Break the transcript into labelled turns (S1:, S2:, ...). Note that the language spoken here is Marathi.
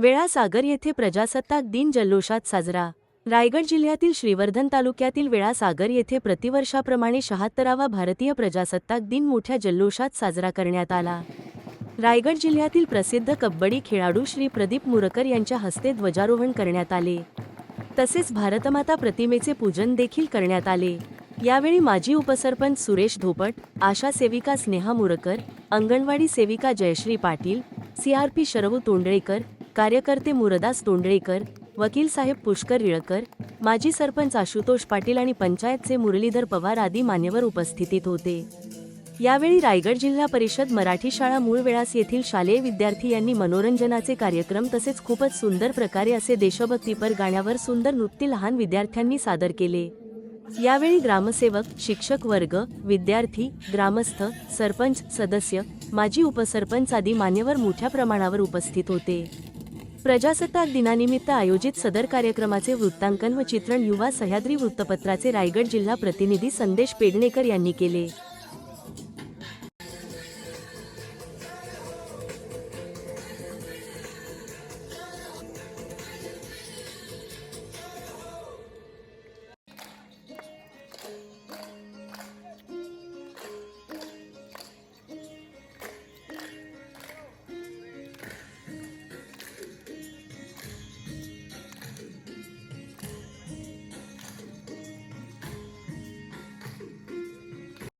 S1: वेळा सागर येथे प्रजासत्ताक दिन जल्लोषात साजरा. रायगड जिल्ह्यातील श्रीवर्धन तालुक्यातील वेळासागर येथे प्रतिवर्षाप्रमाणे शहात्तरावा भारतीय प्रजासत्ताक दिन मोठ्या जल्लोषात साजरा करण्यात आला. रायगड जिल्ह्यातील प्रसिद्ध कबड्डी खेळाडू श्री प्रदीप मुरकर यांच्या हस्ते ध्वजारोहण करण्यात आले. तसेच भारतमाता प्रतिमेचे पूजन देखील करण्यात आले. यावेळी माजी उपसरपंच सुरेश धोपट आशा सेविका स्नेहा मुरकर अंगणवाडी सेविका जयश्री पाटील सीआरपी शरवू तोंडळेकर कार्यकर्ते मुरदास तोंडळेकर वकील साहेब पुष्कर रिळकर माजी सरपंच आशुतोष पाटील आणि पंचायतचे मुरलीधर पवार आदी मान्यवर उपस्थितीत होते. यावेळी रायगड जिल्हा परिषद मराठी शाळा मूळ वेळास येथील शालेय विद्यार्थी यांनी मनोरंजनाचे कार्यक्रम तसेच खूपच सुंदर प्रकारे असे देशभक्तीपर गाण्यावर सुंदर नृत्य लहान विद्यार्थ्यांनी सादर केले. यावेळी ग्रामसेवक शिक्षक वर्ग विद्यार्थी ग्रामस्थ सरपंच सदस्य माजी उपसरपंच आदी मान्यवर मोठ्या प्रमाणावर उपस्थित होते. प्रजासत्ताक दिनानिमित्त आयोजित सदर कार्यक्रमाचे वृत्तांकन व चित्रण युवा सह्याद्री वृत्तपत्राचे रायगड जिल्हा प्रतिनिधी संदेश पेडणेकर यांनी केले.